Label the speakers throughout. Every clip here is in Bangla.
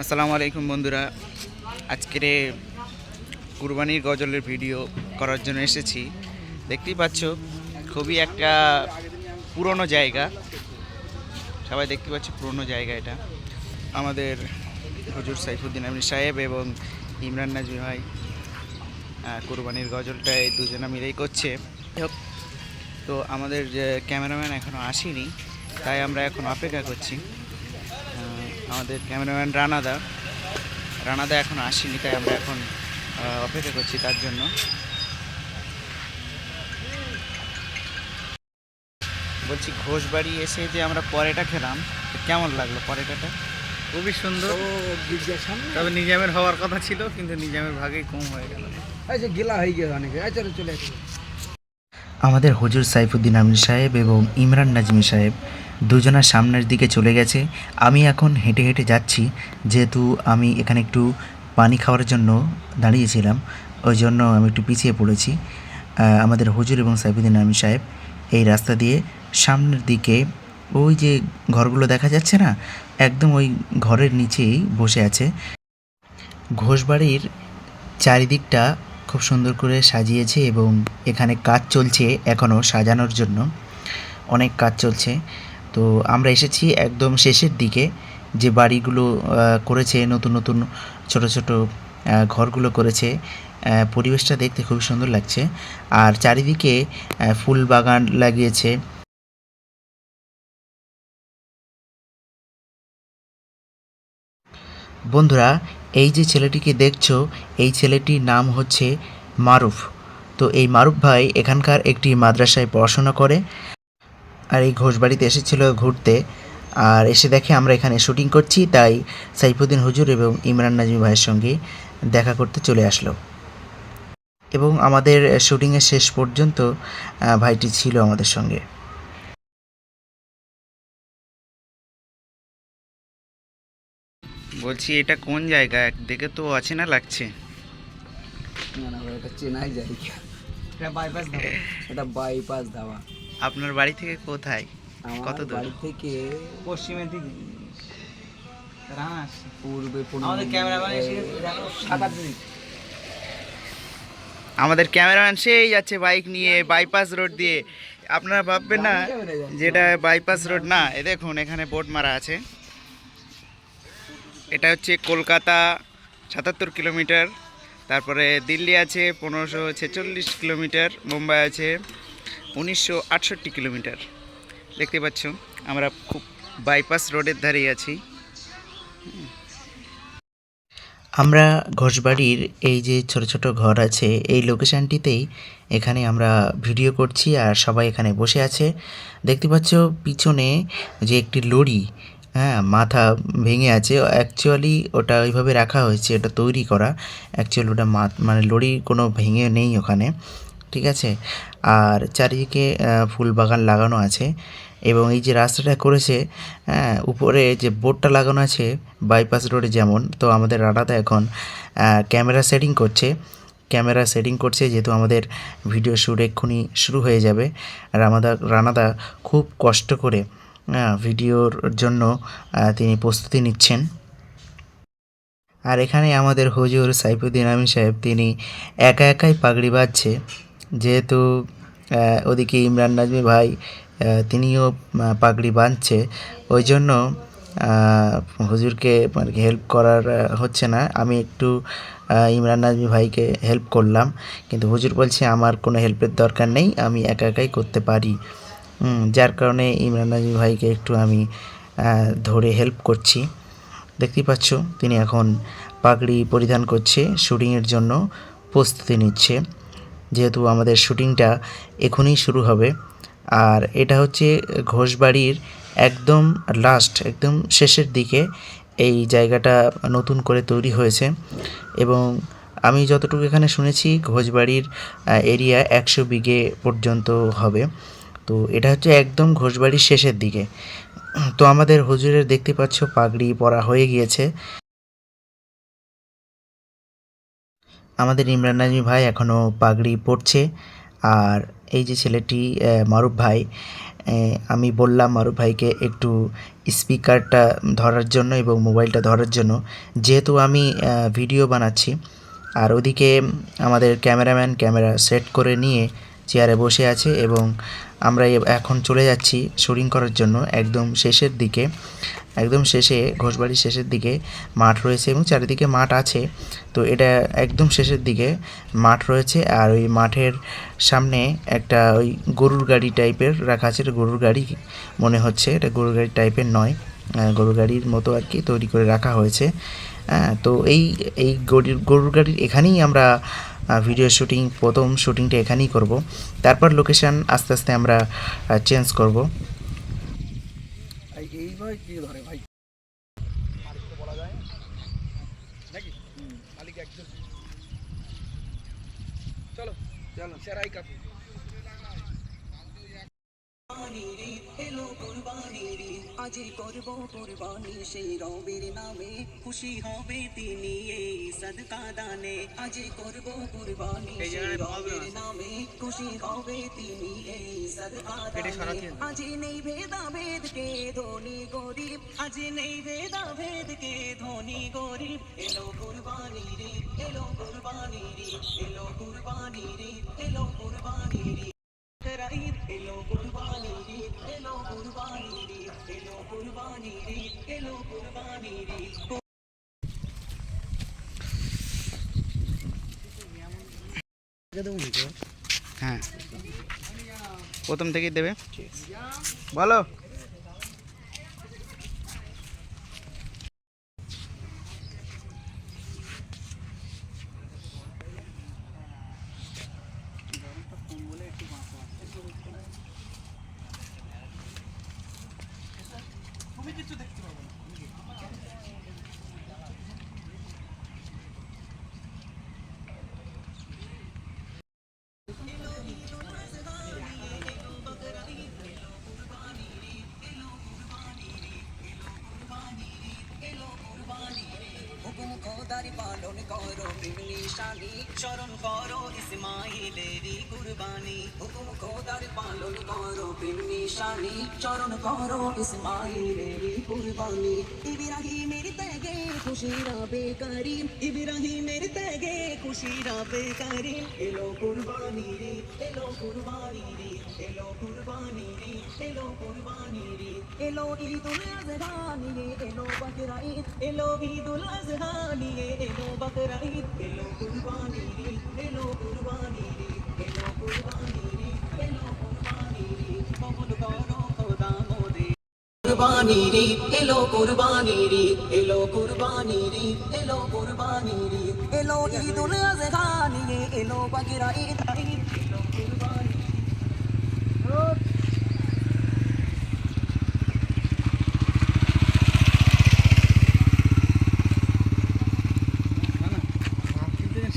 Speaker 1: আসসালামু আলাইকুম বন্ধুরা। আজকের কুরবানির গজলের ভিডিও করার জন্য এসেছি। দেখতেই পাচ্ছ, খুবই একটা পুরনো জায়গা। সবাই দেখতে পাচ্ছ পুরনো জায়গা এটা। আমাদের হজুর সাইফুদ্দিন আমির সাহেব এবং ইমরান নাজমি ভাই কুরবানির গজলটা এই দুজনা মিলেই করছে। তো আমাদের ক্যামেরাম্যান এখনও আসেনি, তাই আমরা এখন অপেক্ষা করছি। আমাদের ক্যামেরাম্যান রানাদা। রানাদা এখন আসেনি তাই আমরা এখন অপেক্ষা করছি তার জন্য। বলছি ঘোষবাড়ি এসে যে আমরা পরেটা খেলাম তো কেমন লাগল পরেটাটা?
Speaker 2: খুবই সুন্দর। তবে নিজামের হওয়ার কথা ছিল কিন্তু নিজামের ভাগেই কম হয়ে গেল।
Speaker 3: এই যে গেলা হয়ে গেছে অনেকে। চলে আসবে
Speaker 4: আমাদের হুজুর সাইফুদ্দিন আমির সাহেব এবং ইমরান নাজমি সাহেব দুজনের সামনের দিকে চলে গেছে। আমি এখন হেঁটে হেঁটে যাচ্ছি, যেহেতু আমি এখানে একটু পানি খাওয়ার জন্য দাঁড়িয়েছিলাম, ওই জন্য আমি একটু পিছিয়ে পড়েছি। আমাদের হুজুর এবং সাইফুদ্দিন আমির সাহেব এই রাস্তা দিয়ে সামনের দিকে ওই যে ঘরগুলো দেখা যাচ্ছে না, একদম ওই ঘরের নিচেই বসে আছে। ঘোষবাড়ির চারিদিকটা খুব সুন্দর করে সাজিয়েছে এবং এখানে কাজ চলছে এখনও সাজানোর জন্য। অনেক কাজ চলছে। তো আমরা এসেছি একদম শেষের দিকে। যে বাড়িগুলো করেছে, নতুন নতুন, ছোট ছোট ঘরগুলো করেছে। পরিবেশটা দেখতে খুব সুন্দর লাগছে। আর চারিদিকে ফুল বাগান লাগিয়েছে। বন্ধুরা, এই যে ছেলেটিকে দেখছ, এই ছেলেটির নাম হচ্ছে মারুফ। তো এই মারুফ ভাই এখানকার একটি মাদ্রাসায় পড়াশোনা করে। আর এই ঘোষবাড়িতে এসেছিল ঘুরতে। আর এসে দেখে আমরা এখানে শুটিং করছি তাই সাইফুদ্দিন হুজুর এবং ইমরান নাজমি ভাইয়ের সঙ্গে দেখা করতে চলে আসলো। এবং আমাদের শুটিংয়ের শেষ পর্যন্ত ভাইটি ছিল আমাদের সঙ্গে।
Speaker 1: বলছি এটা কোন জায়গা? দেখে তো অচেনা লাগছে।
Speaker 3: না না এটা চেনাই যায়
Speaker 2: এটা বাইপাস ধাবা।
Speaker 3: এটা বাইপাস ধাবা।
Speaker 1: আপনার বাড়ি থেকে কোথায়? কত দূর?
Speaker 3: বাড়ি থেকে
Speaker 2: পশ্চিমের দিকে।
Speaker 3: পূর্বে
Speaker 2: আমাদের ক্যামেরাম্যান এসে মিনিট
Speaker 1: আমাদের ক্যামেরাম্যান সেই যাচ্ছে বাইক নিয়ে বাইপাস রোড দিয়ে। আপনারা ভাববেন না যেটা বাইপাস রোড না এ দেখুন এখানে বোর্ড মারা আছে। এটা হচ্ছে কলকাতা সাতাত্তর কিলোমিটার। তারপরে দিল্লি আছে পনেরোশো ছেচল্লিশ কিলোমিটার মুম্বাই আছে। উনিশশো আটষট্টি কিলোমিটার। দেখতে পাচ্ছ, আমরা খুব বাইপাস রোডের ধারেই আছি।
Speaker 4: আমরা ঘোষবাড়ির এই যে ছোট ছোট ঘর আছে, এই লোকেশানটিতেই এখানে আমরা ভিডিও করছি আর সবাই এখানে বসে আছে। দেখতে পাচ্ছ, পিছনে যে একটি লরি হ্যাঁ মাথা ভেঙে আছে। অ্যাকচুয়ালি ওটা ওইভাবে রাখা হয়েছে, ওটা তৈরি করা। অ্যাকচুয়ালি ওটা মানে লরি কোনো ভেঙে নেই ওখানে, ঠিক আছে? আর চারিদিকে ফুল বাগান লাগানো আছে এবং এই যে রাস্তাটা করেছে উপরে যে বোর্ডটা লাগানো আছে বাইপাস রোডে যেমন, তো আমাদের রানাদা এখন ক্যামেরা সেটিং করছে। ক্যামেরা সেটিং করছে যেহেতু আমাদের ভিডিও শ্যুট এক্ষুনি শুরু হয়ে যাবে। রানাদা রানাদা খুব কষ্ট করে ভিডিওর জন্য তিনি প্রস্তুতি নিচ্ছেন। আর এখানে আমাদের হজুর সাইফুদ্দিন আমিন সাহেব, তিনি একা একাই পাগড়ি বাঁধছে। যেহেতু ওদিকে ইমরান নাজমি ভাই তিনিও পাগড়ি বাঁধছে। ওই জন্য হুজুরকে আর কি হেল্প করার হচ্ছে না। আমি একটু ইমরান নাজমি ভাইকে হেল্প করলাম। কিন্তু হুজুর বলছে, আমার কোনো হেল্পের দরকার নেই, আমি একা একাই করতে পারি। যার কারণে ইমরান নাজমি ভাইকে একটু আমি ধরে হেল্প করছি। দেখতেই পাচ্ছ, তিনি এখন পাগড়ি পরিধান করছে শুটিংয়ের জন্য প্রস্তুতি নিচ্ছে। যেহেতু আমাদের শুটিংটা এখনই শুরু হবে। আর এটা হচ্ছে ঘোষবাড়ির একদম লাস্ট একদম শেষের দিকে এই জায়গাটা নতুন করে তৈরি হয়েছে। এবং আমি যতটুকু এখানে শুনেছি, ঘোষবাড়ির এরিয়া একশো বিঘে পর্যন্ত হবে। তো এটা হচ্ছে একদম ঘোষবাড়ির শেষের দিকে। তো আমাদের হুজুরের দেখতে পাচ্ছ পাগড়ি পরা হয়ে গিয়েছে। আমাদের ইমরান নাজমি ভাই এখনও পাগড়ি পরছে। আর এই যে ছেলেটি মারুফ ভাই আমি বললাম মারুফ ভাইকে একটু স্পিকারটা ধরার জন্য এবং মোবাইলটা ধরার জন্য। যেহেতু আমি ভিডিও বানাচ্ছি, আর ওদিকে আমাদের ক্যামেরাম্যান ক্যামেরা সেট করে নিয়ে চেয়ারে বসে আছে এবং আমরা এখন চলে যাচ্ছি শুটিং করার জন্য একদম শেষের দিকে। একদম শেষে, ঘোষবাড়ির শেষের দিকে মাঠ রয়েছে এবং চারিদিকে মাঠ আছে। তো এটা একদম শেষের দিকে মাঠ রয়েছে আর ওই মাঠের সামনে একটা ওই গরুর গাড়ি টাইপের রাখা আছে। এটা গরুর গাড়ি মনে হচ্ছে, এটা গরুর গাড়ি টাইপের নয়। গরুর গাড়ির মতো আর কি তৈরি করে রাখা হয়েছে। হ্যাঁ তো এই এই গরুর গরুর গাড়ির এখানেই আমরা ভিডিও শুটিং প্রথম শুটিংটা এখানেই করব। তারপর লোকেশন আস্তে আস্তে আমরা চেঞ্জ করব।
Speaker 3: এইভাবে কি ধরে ভাই? চলো চলো। সেরাই
Speaker 5: কাপড়। আজি করব কুরবানি সেই রবের নামে। খুশি হবে তিনি এই সদকা দানে। আজি করব কুরবানি সেই রবের নামে। খুশি হবে তিনি এই সদকা দানে। আজি নেই ভেদা ভেদ কে ধনী গরিব। আজি নেই ভেদা ভেদ কে ধনী গরিব। এলো কুরবানি রে এলো কুরবানি রে এলো কুরবানি রে এলো কুরবানি রে। এলো কুরবানি ঈদ এলো কুরবানি ঈদ এলো কুরবানি ঈদ এলো কুরবানি ঈদ
Speaker 1: হ্যাঁ প্রথম থেকেই দেবে বলো
Speaker 5: কুরবানি হুকুম খোদার পালন করো, প্রেম নিশানি স্মরণ করো ইসমাইলেরই কুরবানি। ইব্রাহিমের কুরবানি রে, এলো কুরবানি রে, এলো কুরবানি রে, এলো কুরবানি রে। এলো ঈদুল আজহা নিয়ে এলো বকরা ঈদ এলো ঈদুল আজহা নিয়ে এলো বকরা ঈদ এলো কুরবানি রে, এলো কুরবানি রে। এলো কুরবানি রে এলো কুরবানি রে কবুল করো খোদা মোরে কুরবানি রে এলো কুরবানি এলো কুরবানি এলো ঈদুল আজহা এলো বকরা ঈদ, এলো কুরবানি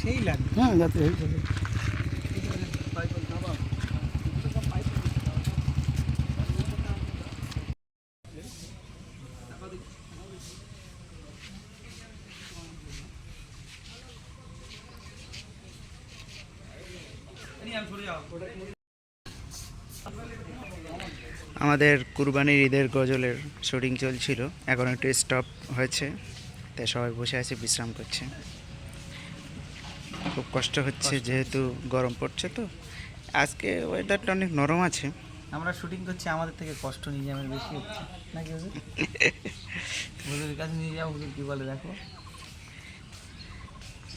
Speaker 2: সেই লাগবে
Speaker 3: হ্যাঁ যাতে
Speaker 1: আমাদের কুরবানির ঈদের গজলের শুটিং চলছিল। এখন একটু স্টপ হয়েছে। তাই সবাই বসে আছে বিশ্রাম করছে। খুব কষ্ট হচ্ছে যেহেতু গরম পড়ছে তো। আজকে ওয়েদারটা অনেক নরম আছে।
Speaker 2: আমরা শুটিং করছি আমাদের থেকে কষ্ট নিজামের বেশি হচ্ছে। নাকি হুজুর? হুজুরের কাছে নিয়ে যাও হুজুর কি বলে দেখো।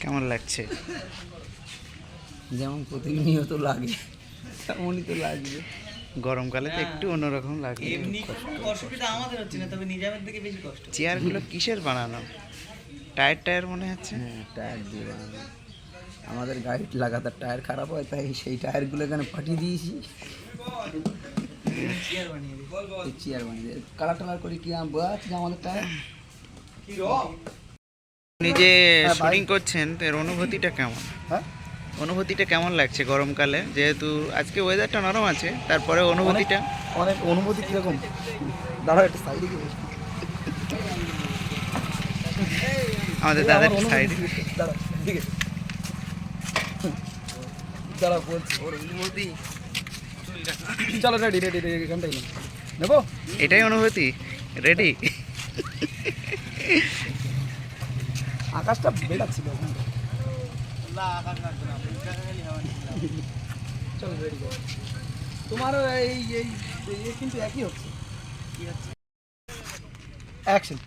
Speaker 1: কেমন লাগছে?
Speaker 3: যেমন প্রতিনিয়ত লাগে তেমনই তো লাগবে।
Speaker 1: গরমকালে তো একটু অন্যরকম লাগে।
Speaker 2: এমনি অসুবিধা আমাদের হচ্ছে না তবে নিজামের থেকে বেশি কষ্ট।
Speaker 1: চেয়ারগুলো কিসের বানানো? টায়ার টায়ার মনে হচ্ছে?
Speaker 3: হ্যাঁ টায়ার দিয়ে বানানো। আমাদের গাড়ির লাগাতার টায়ার খারাপ হয় তাই সেই টায়ারগুলো এখানে পাঠিয়ে দিয়েছি।
Speaker 2: চেয়ার বানিয়ে দিই।
Speaker 3: চেয়ার বানিয়ে কালার টালার করে কি আম- বোঝা যাচ্ছে যে আমাদের টায়ার?
Speaker 1: নিজে
Speaker 3: হ্যাঁ, ভাই।
Speaker 1: শুটিং করছেন তো এর অনুভূতিটা কেমন?
Speaker 3: হ্যাঁ?
Speaker 1: অনুভূতিটা কেমন লাগছে গরমকালে? যেহেতু আজকে ওয়েদারটা নরম আছে তারপরে অনুভূতিটা?
Speaker 3: অনেক অনুভূতি কীরকম? দাঁড়াও একটা সাইডে
Speaker 1: আমাদের দাদার সাইডে
Speaker 3: দাঁড়াও, ঠিক আছে। দাঁড়াও বলছি। অনুভূতি
Speaker 6: চলো রেডি রেডি রেডি এখানটাই নেব?
Speaker 1: এটাই অনুভূতি? রেডি
Speaker 6: আকাশটা বেড়াচ্ছিল চলো রেডি তোমারও এই এই কিন্তু একই হচ্ছে। অ্যাকশন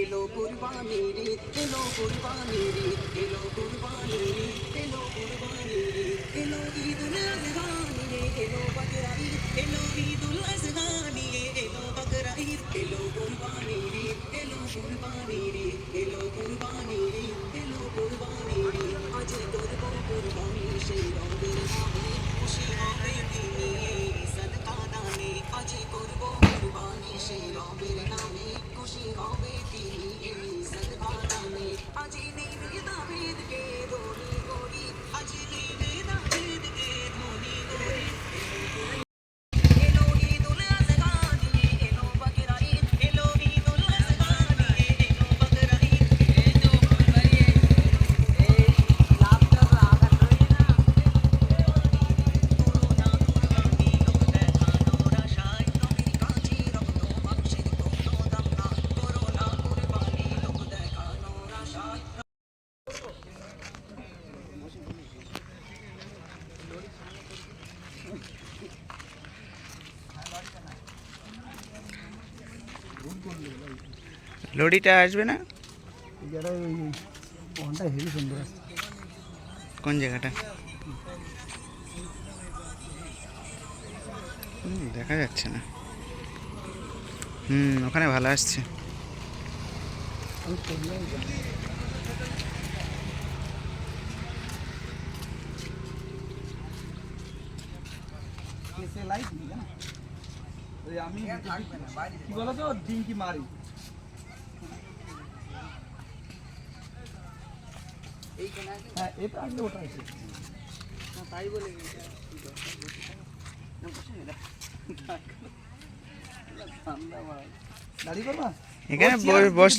Speaker 5: এলো কুরবানি রে এলো কুরবানি রে এলো কুরবানি রে এলো কুরবানি রে এলো ঈদুল আজহা রে, এলো বকরা ঈদ, এলো ঈদুল আজহা রে, এলো বকরা ঈদ, এলো কুরবানি রে এলো কুরবানি রে এলো কুরবানি রে এলো কুরবানি রে আজ করব কুরবানি সেই রবের নামে খুশি হবে তিনি সদকা দানে আজ করব কুরবানি সেই রবের নামে, খুশি হবে দানে আজ নেই বেদাভেদ কে ধনি
Speaker 1: লরিটা আসবে না?
Speaker 6: যারা ওই সুন্দর আছে।
Speaker 1: কোন জায়গাটা? দেখা যাচ্ছে না। হুম ওখানে ভালো আসছে।
Speaker 6: কেসে লাইট না আমি কি বলো তো ডিঙ্কি মারি। হ্যাঁ এটা আসলে ওটা আছে তাই বলে দাঁড়িয়ে করবা
Speaker 1: এখানে বস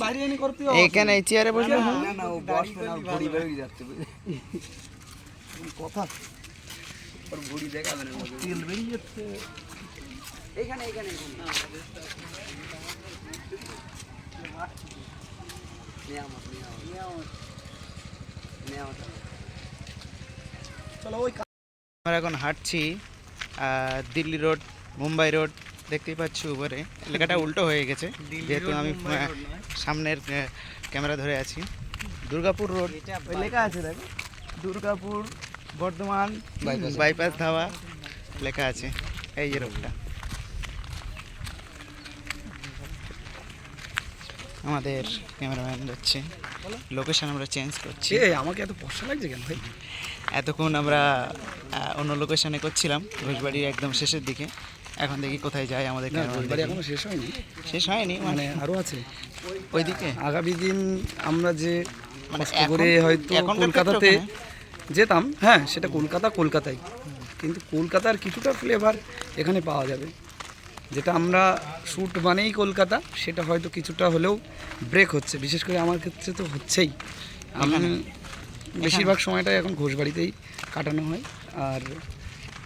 Speaker 1: এখানে চেয়ারে বসলে?
Speaker 6: না না ও বসবে না ঘুড়ি বেরিয়ে যাচ্ছে কথা ওর ঘুড়ি দেখাবে না তেল বেরিয়ে যাচ্ছে।
Speaker 5: এখানে এখানে এখানে।
Speaker 1: আমরা এখন হাঁটছি দিল্লি রোড মুম্বাই রোড দেখতেই পাচ্ছি উপরে। লেখাটা উল্টো হয়ে গেছে যেহেতু আমি সামনের ক্যামেরা ধরে আছি। দুর্গাপুর রোড।
Speaker 6: ওই লেখা আছে দেখো।
Speaker 1: দুর্গাপুর বর্ধমান বাইপাস। ধাওয়া লেখা আছে এই যে রোডটা। আমাদের ক্যামেরাম্যান যাচ্ছে। লোকেশন আমরা চেঞ্জ করছি।
Speaker 6: আমাকে এত পয়সা লাগছে কেন ভাই?
Speaker 1: এতক্ষণ আমরা অন্য লোকেশনে করছিলাম ঘোষবাড়ির একদম শেষের দিকে। এখন দেখি কোথায় যায় আমাদের
Speaker 6: এখনও শেষ হয়নি।
Speaker 1: শেষ হয়নি? মানে
Speaker 6: আরও আরও আছে।
Speaker 1: ওইদিকে?
Speaker 6: আগামী দিন আমরা যে
Speaker 1: মানে
Speaker 6: করে হয়তো কলকাতাতে যেতাম হ্যাঁ সেটা কলকাতা কলকাতায়। কিন্তু কলকাতার কিছুটা ফ্লেভার এখানে পাওয়া যাবে। যেটা আমরা শ্যুট মানেই কলকাতা সেটা হয়তো কিছুটা হলেও ব্রেক হচ্ছে। বিশেষ করে আমার ক্ষেত্রে তো হচ্ছেই। আমি বেশিরভাগ সময়টাই এখন ঘোষবাড়িতেই কাটানো হয়। আর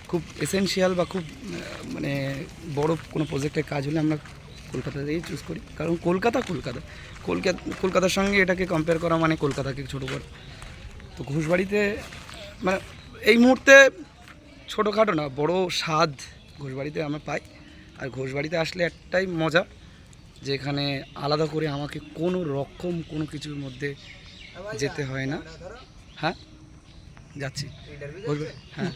Speaker 6: খুব এসেনশিয়াল বা খুব মানে বড় কোনো প্রজেক্টের কাজ হলে আমরা কলকাতাতেই চুজ করি। কারণ কলকাতা কলকাতা। কলকাতা কলকাতার সঙ্গে এটাকে কম্পেয়ার করা মানে কলকাতাকে ছোটো করা। তো ঘোষবাড়িতে মানে এই মুহূর্তে ছোটোখাটো না বড় স্বাদ ঘোষবাড়িতে আমরা পাই। আর ঘোষবাড়িতে আসলে একটাই মজা যে এখানে আলাদা করে আমাকে কোনো রকম কোনো কিছুর মধ্যে যেতে হয় না। হ্যাঁ? যাচ্ছি। হ্যাঁ।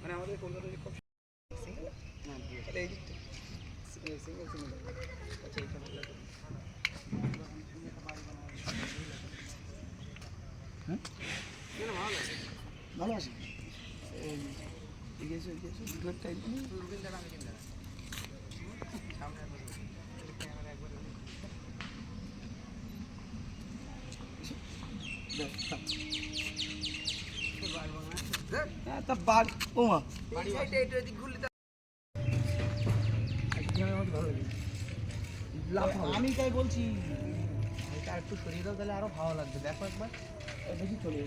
Speaker 6: মানে আমাদের যে কফি এই সিঙ্গেল সিঙ্গেল আচ্ছা এটা ভালো লাগে হ্যাঁ ভালো হ্যাঁ তা মা। আমি তাই বলছি
Speaker 2: আর একটু সরিয়ে দাও, তাহলে আরও ভালো লাগবে। দেখো একবার। চলে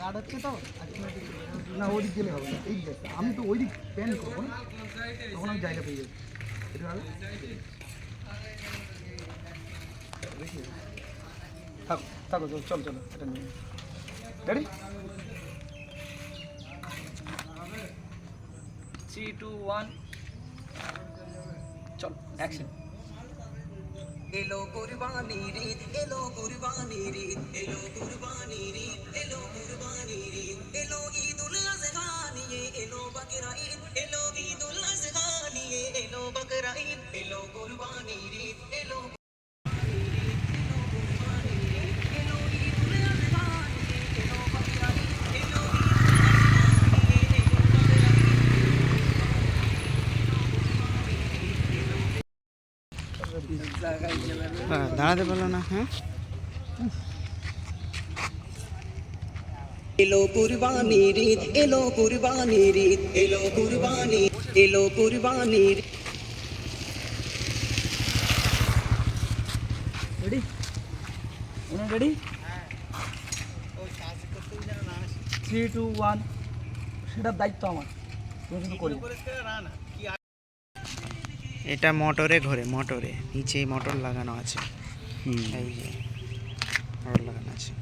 Speaker 2: গার্ড তো না গেলে হবে না এই আমি তো ওই দিক প্যান করব তখন আমি জায়গা পেয়ে যাব থাকো থাকো চলো চলো চলো এটা নিয়ে রেডি থ্রি টু ওয়ান চল অ্যাকশন
Speaker 5: এলো কুরবানি ঈদ, এলো কুরবানি ঈদ, এলো কুরবানি ঈদ, এলো কুরবানি ঈদ, এলো ঈদুল আজহা নিয়ে, এলো বকরা ঈদ, এলো ঈদুল আজহা
Speaker 1: দাঁড়াতে পারল না হ্যাঁ?
Speaker 5: এলো কুরবানি ঈদ এলো কুরবানি ঈদ এলো কুরবানি এলো Qurbani Eid
Speaker 2: ready ready three two one সেটার দায়িত্ব আমার। তুমি শুধু করি
Speaker 1: এটা মোটরে ঘোরে মোটরে। নিচেই মোটর লাগানো আছে। এই লাগানো আছে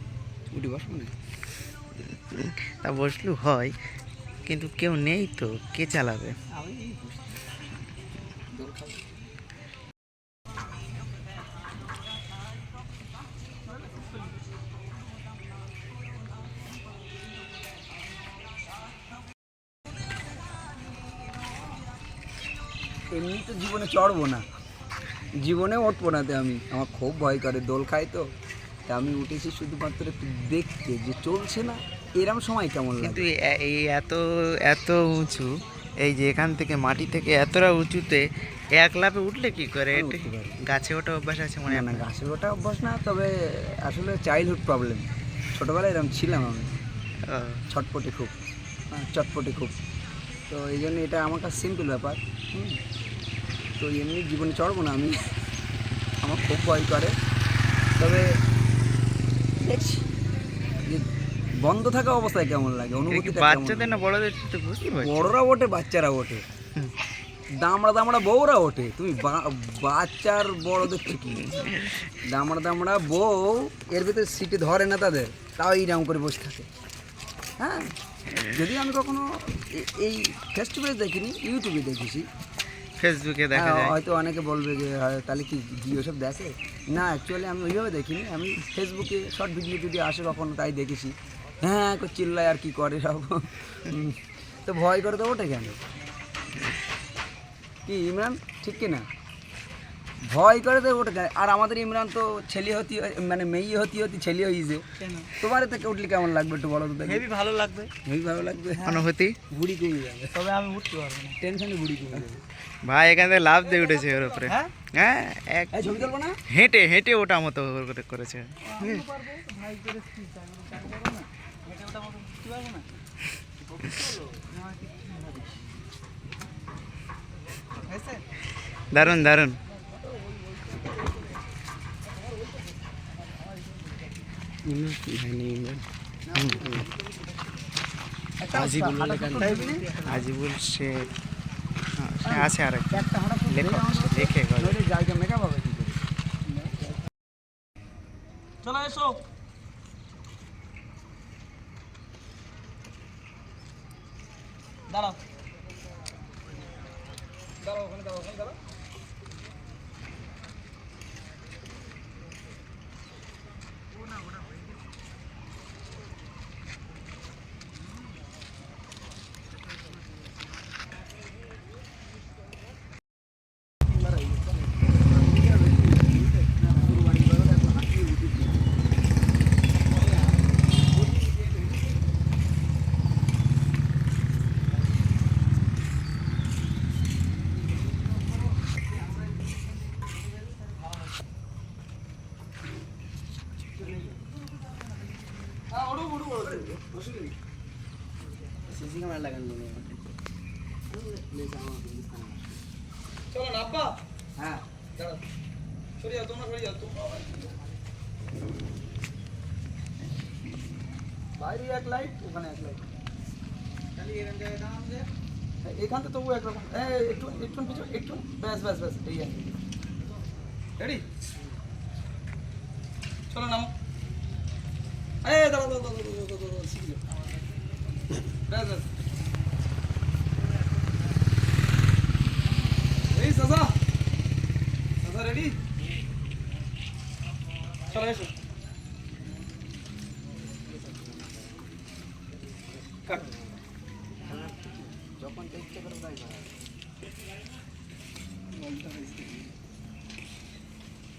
Speaker 1: তা বসলু হয় কিন্তু কেউ নেই তো কে চালাবে
Speaker 3: এমনি তো জীবনে চড়বো না। জীবনে উঠবো না তে আমি। আমার খুব ভয় করে দোল খাই তো। তা আমি উঠেছি শুধুমাত্র একটু দেখতে যে চলছে না এরম সময় কেমন
Speaker 1: কিন্তু এই এত এত উঁচু এই যে এখান থেকে মাটি থেকে এতটা উঁচুতে এক লাফে উঠলে কি করে?
Speaker 3: পারি।
Speaker 1: গাছে ওঠা অভ্যাস আছে মনে
Speaker 3: না
Speaker 1: হয়
Speaker 3: না গাছে ওটা অভ্যাস না তবে আসলে চাইল্ডহুড প্রবলেম ছোটোবেলায় এরকম ছিলাম আমি। ছটপটে খুব হ্যাঁ, চটপটে খুব। তো এই জন্য এটা আমার কাছে সিম্পল ব্যাপার হুম। তো এমনি জীবনে চড়বো না আমি। আমার খুব ভয় করে। তবে দেখছি যে বন্ধ থাকা অবস্থায় কেমন লাগে?
Speaker 1: বাচ্চাদের না বড়দের
Speaker 3: বড়রা ওঠে বাচ্চারা ওঠে। দামড়া দামড়া বউরা ওঠে। তুমি বা- বাচ্চার বড়দের কি দামড়া দামড়া বউ এর ভিতরে সিটে ধরে না তাদের। তাও এইরকম করে বসে থাকে। হ্যাঁ? যদি আমি কখনো এই ফেস টু ফেস দেখিনি ইউটিউবে দেখেছি।
Speaker 1: ফেসবুকে দেখা
Speaker 3: হ্যাঁ,
Speaker 1: যায়।
Speaker 3: হয়তো অনেকে বলবে যে তাহলে কি জিও সব দেখে? না অ্যাকচুয়ালি আমি ওইভাবে দেখিনি। আমি ফেসবুকে শর্ট ভিডিও যদি আসে কখনো তাই দেখেছি। হ্যাঁ কো চিল্লায় আর কি করে সব? তো ভয় করে তো ওঠে কেন? কি ইমরান? ঠিক কি না? ভয় করে তো ওঠে কেন? আর আমাদের ইমরান তো ছেলে হতি মানে মেয়ে হতি হতি ছেলে হয়েছে তোমার থেকে উঠলে কেমন লাগবে একটু বলো তো দেখি।
Speaker 2: হেভি ভালো লাগবে।
Speaker 3: হেবি ভালো লাগবে?
Speaker 1: অনুভূতি?
Speaker 3: বুড়ি কমে যাবে।
Speaker 2: তবে আমি উঠতে পারব না।
Speaker 3: টেনশনে বুড়ি কমে যাবে।
Speaker 1: ভাই এখান থেকে লাভ দিয়ে উঠেছে ওর উপরে।
Speaker 2: হ্যাঁ?
Speaker 1: হ্যাঁ হেঁটে হেঁটে ওটা মতো করে করেছে। দারুণ দারুণ। আজিবুল আজিবুল শেখ। হ্যাঁ, আছে আর লেখে
Speaker 3: জায়গা কি করে?
Speaker 2: চলে এসো। দাঁড়াও। দাঁড়াও ওখানে দাঁড়াও ওখানে দাঁড়াও
Speaker 3: সিসি ক্যামেরা লাগানো
Speaker 7: চলো না আব্বা
Speaker 1: হ্যাঁ
Speaker 7: দাঁড়াও সরে যাও তোমরা সরে যাও তোমরা আবার কি করো? বাইরে এক লাইট ওখানে এক লাইট এখান থেকে তবু একরকম এই একটু একটু পিছু একটু ব্যাস ব্যাস ব্যাস এই রেডি চলো নামো এই দাঁড়াও দাঁড়াও দাঁড়াও দাঁড়াও দাঁড়াও শিখলো ব্যাস ব্যাস এই সাসা সাসা রেডি চলো এসো কাট
Speaker 1: যখন দেখতে পারো তাই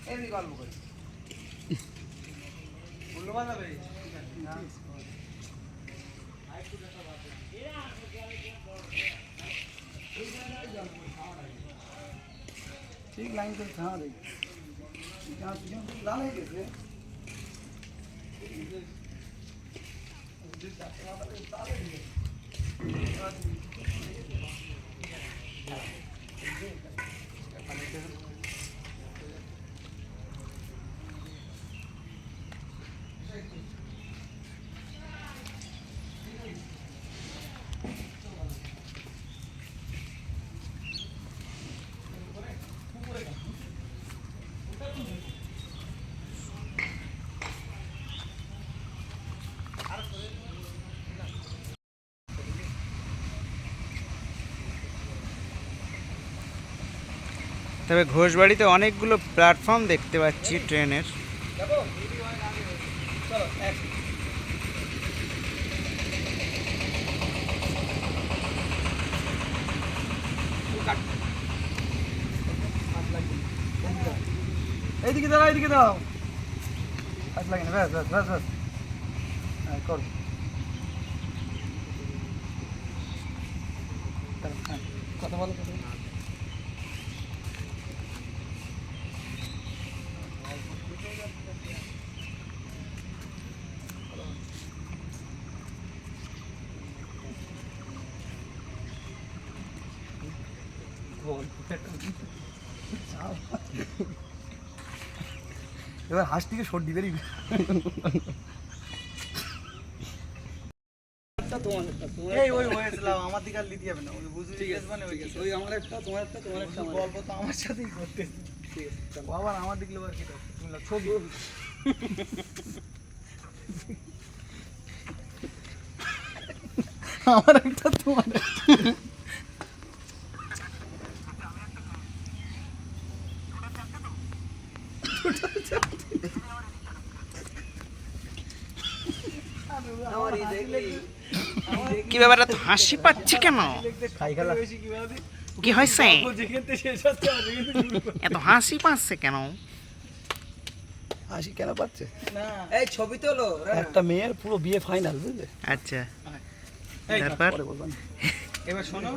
Speaker 1: এমনি গল্প করি
Speaker 7: মূল্যবান হবে ঠিক লাইন করে খাওয়া দেখি লাল হয়ে গেছে
Speaker 1: তবে ঘোষবাড়িতে অনেকগুলো প্ল্যাটফর্ম দেখতে পাচ্ছি ট্রেনের।
Speaker 7: এইদিকে দাও দাও ব্যাস ব্যাস ব্যাস ব্যাস। হ্যাঁ কথা বলো। এবার হাঁস থেকে সর্দি বেরিয়ে
Speaker 2: এই ওই হয়েছিল আমার দিকে আর লিতে যাবে না। ওই বুঝলি
Speaker 7: ঠিক আছে
Speaker 2: মানে গেছে।
Speaker 7: ওই আমার একটা তোমার একটা তোমার একটা
Speaker 2: গল্প তো আমার সাথেই করতে আবার আমার দিকে লোক কি ছবি। আমার একটা তোমার একটা।
Speaker 1: কি ব্যাপার এত হাসি পাচ্ছে কেন? কি হয়েছে। এত হাসি পাচ্ছে কেন?
Speaker 7: হাসি কেন পাচ্ছে?
Speaker 3: এই ছবি তোলো
Speaker 7: একটা মেয়ের পুরো বিয়ে ফাইনাল বুঝলে?
Speaker 1: আচ্ছা। তারপর?
Speaker 2: এবার শোনো।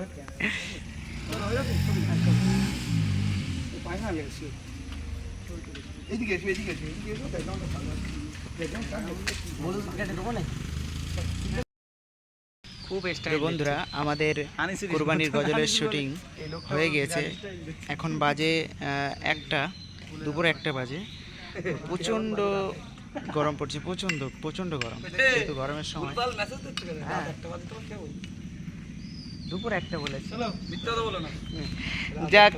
Speaker 7: ফাইনাল
Speaker 2: এদিকে এসো এদিকে এসো এদিকে এসো। ভালো আছে
Speaker 1: খুব বন্ধুরা আমাদের কুরবানির গজলের শুটিং হয়ে গিয়েছে এখন বাজে একটা দুপুর একটা বাজে। প্রচণ্ড গরম পড়ছে প্রচণ্ড প্রচণ্ড গরম। যেহেতু গরমের সময়। হ্যাঁ। দুপুর একটা বলেছে। যাক।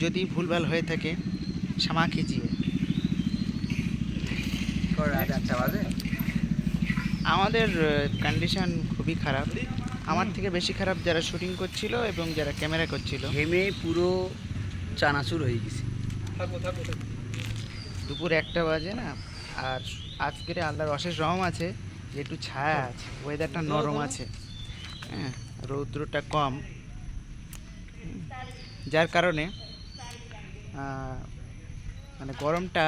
Speaker 1: যদি ভুলভাল হয়ে থাকে ক্ষমা খিচিয়ে আমাদের কন্ডিশন খুবই খারাপ। আমার থেকে বেশি খারাপ যারা শুটিং করছিল এবং যারা ক্যামেরা করছিল।
Speaker 3: হেমে পুরো চানাচুর হয়ে গেছে।
Speaker 1: দুপুর একটা বাজে না আর আজকের আল্লাহর অশেষ রহম আছে যে একটু ছায়া আছে ওয়েদারটা নরম আছে। হ্যাঁ রৌদ্রটা কম। যার কারণে মানে গরমটা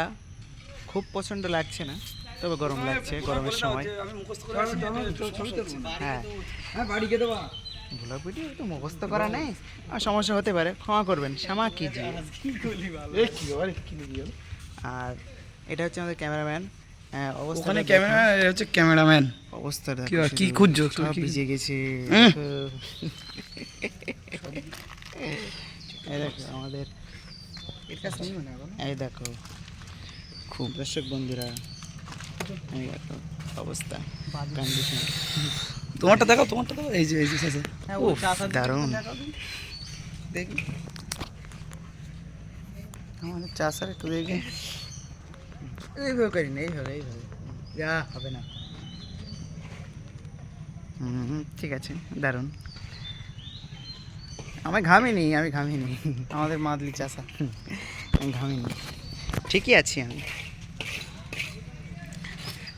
Speaker 1: খুব প্রচণ্ড লাগছে না তবে গরম লাগছে গরমের সময়। হ্যাঁ।
Speaker 7: হ্যাঁ
Speaker 1: একটু মুখস্থ করা নেই সমস্যা হতে পারে ক্ষমা করবেন ক্ষমা
Speaker 2: কি
Speaker 7: কি আরে
Speaker 1: এটা হচ্ছে আমাদের ক্যামেরাম্যান
Speaker 7: হচ্ছে ক্যামেরাম্যান।
Speaker 1: অবস্থা
Speaker 7: কি- কি খুঁজছো?
Speaker 1: সব ভিজে গেছে। আমাদের এই দেখো খুব দর্শক বন্ধুরা অবস্থা কন্ডিশন
Speaker 3: তোমারটা দেখো তোমারটা দেখো এই যে এই যে শেষে
Speaker 2: হ্যাঁ
Speaker 1: দারুণ।
Speaker 3: দেখি।
Speaker 1: আমাদের চাষার একটু দেখে।
Speaker 2: এইভাবে করি না এইভাবে এইভাবে। যা হবে না।
Speaker 1: হুম হুম, ঠিক আছে দারুণ। আমি ঘামিনি আমি ঘামিনি।
Speaker 2: আমাদের মাদলি চাষা
Speaker 1: আমি ঘামিনি। ঠিকই আছি আমি।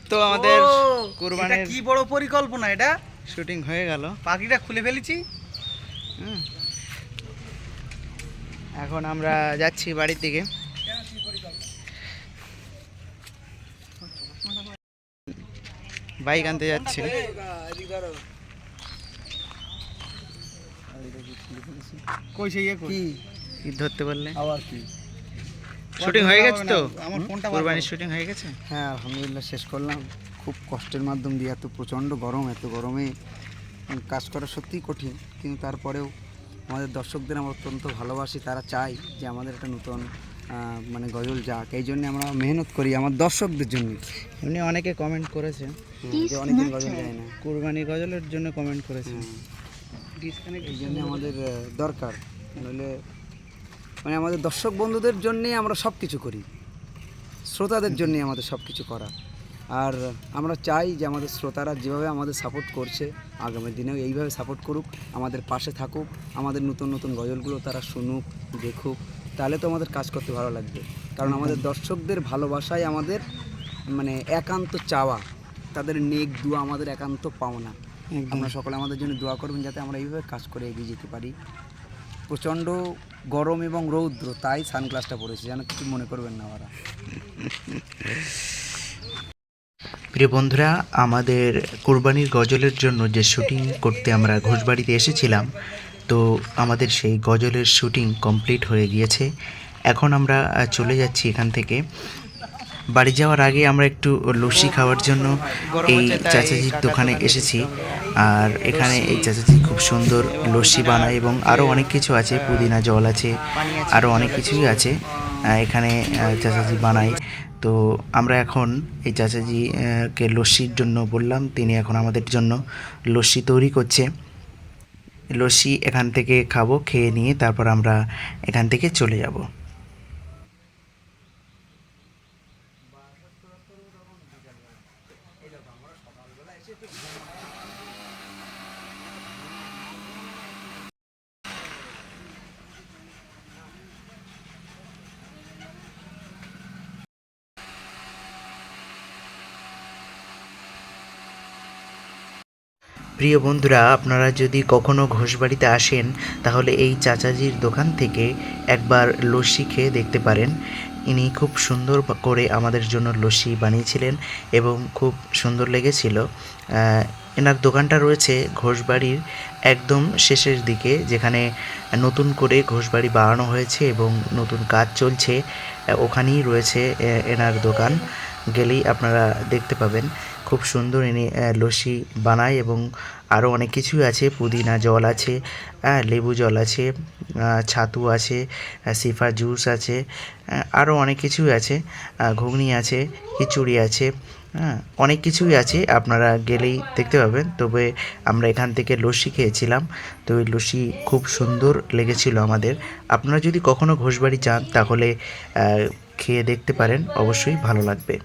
Speaker 1: তো আমাদের
Speaker 2: এটা
Speaker 1: কুরবানির
Speaker 2: কি বড় পরিকল্পনা এটা?
Speaker 1: শুটিং হয়ে গেল।
Speaker 2: পাখিটা খুলে ফেলেছি।
Speaker 1: হুম। এখন আমরা যাচ্ছি বাড়ির দিকে। বাইক আনতে যাচ্ছে।
Speaker 2: কই সেই ইয়ে কই?
Speaker 3: কি
Speaker 1: কি ধরতে পারলে
Speaker 3: আবার কি?
Speaker 1: শুটিং হয়ে গেছে তো?
Speaker 2: আমার ফোনটা
Speaker 1: কুরবানির শুটিং হয়ে গেছে?
Speaker 3: হ্যাঁ আলহামদুলিল্লাহ শেষ করলাম। খুব কষ্টের মাধ্যম দিয়ে এত প্রচণ্ড গরম এত গরমে কাজ করা সত্যিই কঠিন। কিন্তু তারপরেও আমাদের দর্শকদের আমরা অত্যন্ত ভালোবাসি তারা চায় যে আমাদের একটা নতুন মানে গজল যাক। এই জন্য আমরা মেহনত করি আমার দর্শকদের জন্য।
Speaker 1: এমনি অনেকে কমেন্ট করেছে।
Speaker 3: যে অনেকদিন গজল যায় না।
Speaker 1: কুরবানি গজলের জন্য কমেন্ট করেছে।
Speaker 3: এই জন্য আমাদের দরকার। নইলে মানে আমাদের দর্শক বন্ধুদের জন্যেই আমরা সব কিছু করি। শ্রোতাদের জন্যই আমাদের সব কিছু করা। আর আমরা চাই যে আমাদের শ্রোতারা যেভাবে আমাদের সাপোর্ট করছে আগামী দিনেও এইভাবে সাপোর্ট করুক আমাদের পাশে থাকুক আমাদের নতুন নতুন গজলগুলো তারা শুনুক দেখুক তাহলে তো আমাদের কাজ করতে ভালো লাগবে। কারণ আমাদের দর্শকদের ভালোবাসাই আমাদের মানে একান্ত চাওয়া। তাদের নেক দুয়া আমাদের একান্ত পাওনা। আমরা সকলে আমাদের জন্য দোয়া করবেন যাতে আমরা এইভাবে কাজ করে এগিয়ে যেতে পারি। প্রচণ্ড গরম এবং রৌদ্র, তাই সানগ্লাসটা পরেছি। যেন কিছু মনে করবেন না ওরা।
Speaker 4: প্রিয় বন্ধুরা, আমাদের কোরবানির গজলের জন্য যে শুটিং করতে আমরা ঘোষবাড়িতে এসেছিলাম, তো আমাদের সেই গজলের শুটিং কমপ্লিট হয়ে গিয়েছে। এখন আমরা চলে যাচ্ছি এখান থেকে। বাড়ি যাওয়ার আগে আমরা একটু লস্যি খাওয়ার জন্য এই চাচাজির দোকানে এসেছি। আর এখানে এই চাচাজি খুব সুন্দর লস্যি বানায় এবং আরও অনেক কিছু আছে পুদিনা জল আছে আরও অনেক কিছুই আছে এখানে চাচাজি বানায়। তো আমরা এখন এই চাচাজি আহ, কে লস্যির জন্য বললাম তিনি এখন আমাদের জন্য লস্যি তৈরি করছে। লস্যি এখান থেকে খাব খেয়ে নিয়ে তারপর আমরা এখান থেকে চলে যাব। প্রিয় বন্ধুরা, আপনারা যদি কখনো ঘোষবাড়িতে আসেন, তাহলে এই চাচাজির দোকান থেকে একবার লস্যি খেয়ে দেখতে পারেন। ইনি খুব সুন্দর করে আমাদের জন্য লস্যি বানিয়েছিলেন এবং খুব সুন্দর লেগেছিল। এনার দোকানটা রয়েছে ঘোষবাড়ির একদম শেষের দিকে, যেখানে নতুন করে ঘোষবাড়ি বাড়ানো হয়েছে এবং নতুন কাজ চলছে। ওখানেই রয়েছে এনার দোকান। গেলেই আপনারা দেখতে পাবেন। খুব সুন্দর এনে লস্যি বানায় এবং আরও অনেক কিছুই আছে। পুদিনা জল আছে লেবু জল আছে ছাতু আছে সিফা জুস আছে আরও অনেক কিছুই আছে। ঘুগনি আছে, খিচুড়ি আছে হ্যাঁ অনেক কিছুই আছে। আপনারা গেলেই দেখতে পাবেন। তবে আমরা এখান থেকে লস্যি খেয়েছিলাম। তো ওই লস্যি খুব সুন্দর লেগেছিল আমাদের। আপনারা যদি কখনও ঘোষবাড়ি যান তাহলে খেয়ে দেখতে পারেন। অবশ্যই ভালো লাগবে।